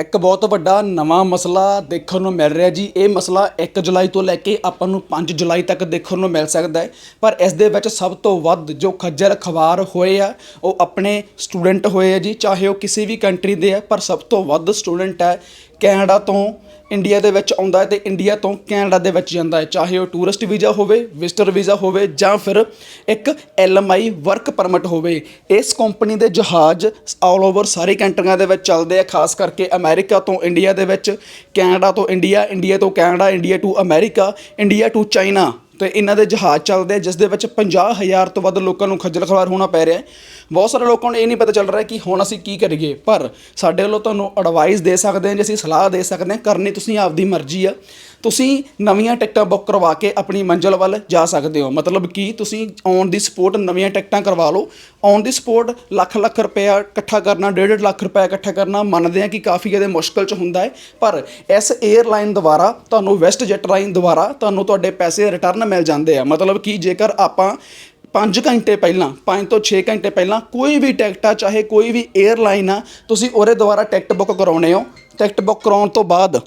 ਇੱਕ ਬਹੁਤ ਵੱਡਾ ਨਵਾਂ ਮਸਲਾ ਦੇਖਣ ਨੂੰ ਮਿਲ ਰਿਹਾ ਜੀ। ਇਹ ਮਸਲਾ 1 ਜੁਲਾਈ ਤੋਂ ਲੈ ਕੇ ਆਪਾਂ ਨੂੰ 5 ਜੁਲਾਈ ਤੱਕ ਦੇਖਣ ਨੂੰ ਮਿਲ ਸਕਦਾ ਹੈ। ਪਰ ਇਸ ਦੇ ਵਿੱਚ ਸਭ ਤੋਂ ਵੱਧ ਜੋ ਖੱਜਲ ਖਵਾਰ ਹੋਏ ਆ, ਉਹ ਆਪਣੇ ਸਟੂਡੈਂਟ ਹੋਏ ਆ ਜੀ। ਚਾਹੇ ਉਹ ਕਿਸੇ ਵੀ ਕੰਟਰੀ ਦੇ ਆ, ਪਰ ਸਭ ਤੋਂ ਵੱਧ ਸਟੂਡੈਂਟ ਹੈ ਕੈਨੇਡਾ ਤੋਂ ਇੰਡੀਆ ਦੇ ਵਿੱਚ ਆਉਂਦਾ ਹੈ ਤੇ ਇੰਡੀਆ ਤੋਂ ਕੈਨੇਡਾ ਦੇ ਵਿੱਚ ਜਾਂਦਾ ਹੈ। ਚਾਹੇ ਉਹ ਟੂਰਿਸਟ ਵੀਜ਼ਾ ਹੋਵੇ ਵਿਜ਼ਟਰ ਵੀਜ਼ਾ ਹੋਵੇ ਜਾਂ ਫਿਰ ਇੱਕ ਐਲਐਮਆਈ ਵਰਕ ਪਰਮਿਟ ਹੋਵੇ, ਇਸ ਕੰਪਨੀ ਦੇ ਜਹਾਜ਼ ਆਲ ਓਵਰ ਸਾਰੇ ਕੰਟਰੀਆਂ ਦੇ ਵਿੱਚ ਚੱਲਦੇ ਆ, ਖਾਸ ਕਰਕੇ ਅਮਰੀਕਾ ਤੋਂ ਇੰਡੀਆ ਦੇ ਵਿੱਚ, ਕੈਨੇਡਾ ਤੋਂ ਇੰਡੀਆ ਇੰਡੀਆ ਤੋਂ Canada, India to America, India to China. ਤੇ ਇਹਨਾਂ ਦੇ ਜਹਾਜ਼ ਚੱਲਦੇ ਆ, ਜਿਸ ਦੇ ਵਿੱਚ 50000 ਤੋਂ ਵੱਧ ਲੋਕਾਂ ਨੂੰ ਖੱਜਲ ਖਵਾਰ ਹੋਣਾ ਪੈ ਰਿਹਾ ਹੈ। ਬਹੁਤ ਸਾਰੇ ਲੋਕਾਂ ਨੂੰ ਇਹ ਨਹੀਂ ਪਤਾ ਚੱਲ ਰਿਹਾ ਕਿ ਹੁਣ ਅਸੀਂ ਕੀ ਕਰੀਏ, ਪਰ ਸਾਡੇ ਵੱਲੋਂ ਤੁਹਾਨੂੰ ਐਡਵਾਈਸ ਦੇ ਸਕਦੇ ਹਾਂ ਜੇ, ਅਸੀਂ ਸਲਾਹ ਦੇ ਸਕਦੇ ਹਾਂ, ਕਰਨੀ ਤੁਸੀਂ ਆਪਦੀ ਮਰਜ਼ੀ ਆ। ਤੁਸੀਂ ਨਵੀਆਂ ਟਿਕਟਾਂ ਬੁੱਕ ਕਰਵਾ ਕੇ ਆਪਣੀ ਮੰਜ਼ਿਲ ਵੱਲ ਜਾ ਸਕਦੇ ਹੋ। ਮਤਲਬ ਕਿ ਤੁਸੀਂ ਔਨ ਦੀ ਸਪੋਰਟ ਨਵੀਆਂ ਟਿਕਟਾਂ ਕਰਵਾ ਲਓ। On the spot lakh lakh ਰੁਪਇਆ ਇਕੱਠਾ ਕਰਨਾ, ਡੇਢ ਡੇਢ ਲੱਖ ਰੁਪਇਆ ਇਕੱਠਾ ਕਰਨਾ ਮੰਨਦੇ ਆ ਕਿ ਕਾਫੀ ਇਹਦੇ ਮੁਸ਼ਕਲ ਚ ਹੁੰਦਾ ਹੈ। ਪਰ ਇਸ 에ਅਰਲਾਈਨ ਦੁਆਰਾ, ਤੁਹਾਨੂੰ ਵੈਸਟ ਜੈਟ ਲਾਈਨ ਦੁਆਰਾ ਤੁਹਾਨੂੰ ਤੁਹਾਡੇ ਪੈਸੇ ਰਿਟਰਨ ਮਿਲ ਜਾਂਦੇ ਆ। ਮਤਲਬ ਕਿ ਜੇਕਰ ਆਪਾਂ 5 ਘੰਟੇ ਪਹਿਲਾਂ 5 ਤੋਂ 6 ਘੰਟੇ ਪਹਿਲਾਂ ਕੋਈ ਵੀ ਟਿਕਟ ਆ ਚਾਹੇ ਕੋਈ ਵੀ 에ਅਰਲਾਈਨ ਆ, ਤੁਸੀਂ ਉਹਦੇ ਦੁਆਰਾ ਟਿਕਟ ਬੁੱਕ ਕਰਾਉਣੇ ਹੋ। ਟਿਕਟ ਬੁੱਕ ਕਰਾਉਣ ਤੋਂ ਬਾਅਦ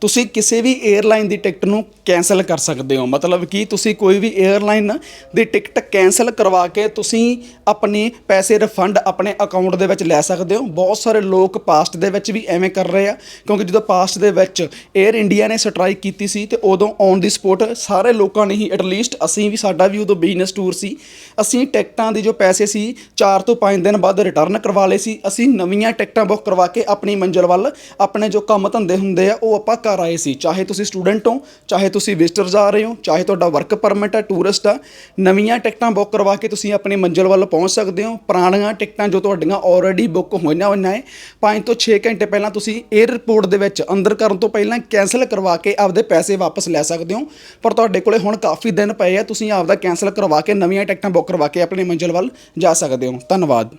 ਤੁਸੀਂ ਕਿਸੇ ਵੀ 에ਅਰਲਾਈਨ ਦੀ ਟਿਕਟ ਨੂੰ ਕੈਨਸਲ ਕਰ ਸਕਦੇ ਹੋ। ਮਤਲਬ ਕਿ ਤੁਸੀਂ ਕੋਈ ਵੀ 에ਅਰਲਾਈਨ ਦੀ ਟਿਕਟ ਕੈਨਸਲ ਕਰਵਾ ਕੇ ਤੁਸੀਂ ਆਪਣੇ ਪੈਸੇ ਰਿਫੰਡ ਆਪਣੇ ਅਕਾਊਂਟ ਦੇ ਵਿੱਚ ਲੈ ਸਕਦੇ ਹੋ। ਬਹੁਤ ਸਾਰੇ ਲੋਕ ਪਾਸਟ ਦੇ ਵਿੱਚ ਵੀ ਐਵੇਂ ਕਰ ਰਹੇ ਆ, ਕਿਉਂਕਿ ਜਦੋਂ ਪਾਸਟ ਦੇ ਵਿੱਚ 에ਅਰ ਇੰਡੀਆ ਨੇ ਸਟ੍ਰਾਈਕ ਕੀਤੀ ਸੀ ਤੇ ਉਦੋਂ ਔਨ ਦੀ ਸਪੋਟ ਸਾਰੇ ਲੋਕਾਂ ਨੇ ਹੀ ਐਟਲੀਸਟ ਅਸੀਂ ਵੀ, ਸਾਡਾ ਵੀ ਉਦੋਂ ਬਿਜ਼ਨਸ ਟੂਰ ਸੀ। ਅਸੀਂ ਟਿਕਟਾਂ ਦੀ ਜੋ ਪੈਸੇ ਸੀ 4 ਤੋਂ 5 ਦਿਨ ਬਾਅਦ ਰਿਟਰਨ ਕਰਵਾ ਲਏ ਸੀ। ਅਸੀਂ ਨਵੀਆਂ ਟਿਕਟਾਂ ਬੁੱਕ ਕਰਵਾ ਕੇ ਆਪਣੀ ਮੰਜ਼ਿਲ ਵੱਲ ਆਪਣੇ ਜੋ ਕੰਮ ਧੰਦੇ ਹੁੰਦੇ ਆ, ਉਹ ਆਪਾਂ ਘਰ ਆਏ ਸੀ, ਚਾਹੇ ਤੁਸੀਂ ਸਟੂਡੈਂਟ ਹੋ, ਚਾਹੇ ਤੁਸੀਂ ਵਿਜ਼ਟਰਸ ਆ ਰਹੇ ਹੋ, ਚਾਹੇ ਤੁਹਾਡਾ ਵਰਕ ਪਰਮਿਟ ਹੈ ਟੂਰਿਸਟ ਆ ਨਵੀਆਂ ਟਿਕਟਾਂ ਬੁੱਕ ਕਰਵਾ ਕੇ ਤੁਸੀਂ ਆਪਣੀ ਮੰਜ਼ਿਲ ਵੱਲ ਪਹੁੰਚ ਸਕਦੇ ਹੋ, ਪੁਰਾਣੀਆਂ ਟਿਕਟਾਂ ਜੋ ਤੁਹਾਡੀਆਂ ਆਲਰੇਡੀ ਬੁੱਕ ਹੋਈਆਂ ਹੋਈਆਂ ਹੈ 5 ਤੋਂ 6 ਘੰਟੇ ਪਹਿਲਾਂ ਤੁਸੀਂ 에ਅਰਪੋਰਟ ਦੇ ਵਿੱਚ ਅੰਦਰ ਕਰਨ ਤੋਂ ਪਹਿਲਾਂ ਕੈਨਸਲ ਕਰਵਾ ਕੇ ਆਪਦੇ ਪੈਸੇ ਵਾਪਸ ਲੈ ਸਕਦੇ ਹੋ, ਪਰ ਤੁਹਾਡੇ ਕੋਲੇ ਹੁਣ ਕਾਫੀ ਦਿਨ ਪਏ ਆ, ਤੁਸੀਂ ਆਪਦਾ ਕੈਨਸਲ ਕਰਵਾ ਕੇ ਨਵੀਆਂ ਟਿਕਟਾਂ ਬੁੱਕ ਕਰਵਾ ਕੇ ਆਪਣੀ ਮੰਜ਼ਿਲ ਵੱਲ ਜਾ ਸਕਦੇ ਹੋ। ਧੰਨਵਾਦ।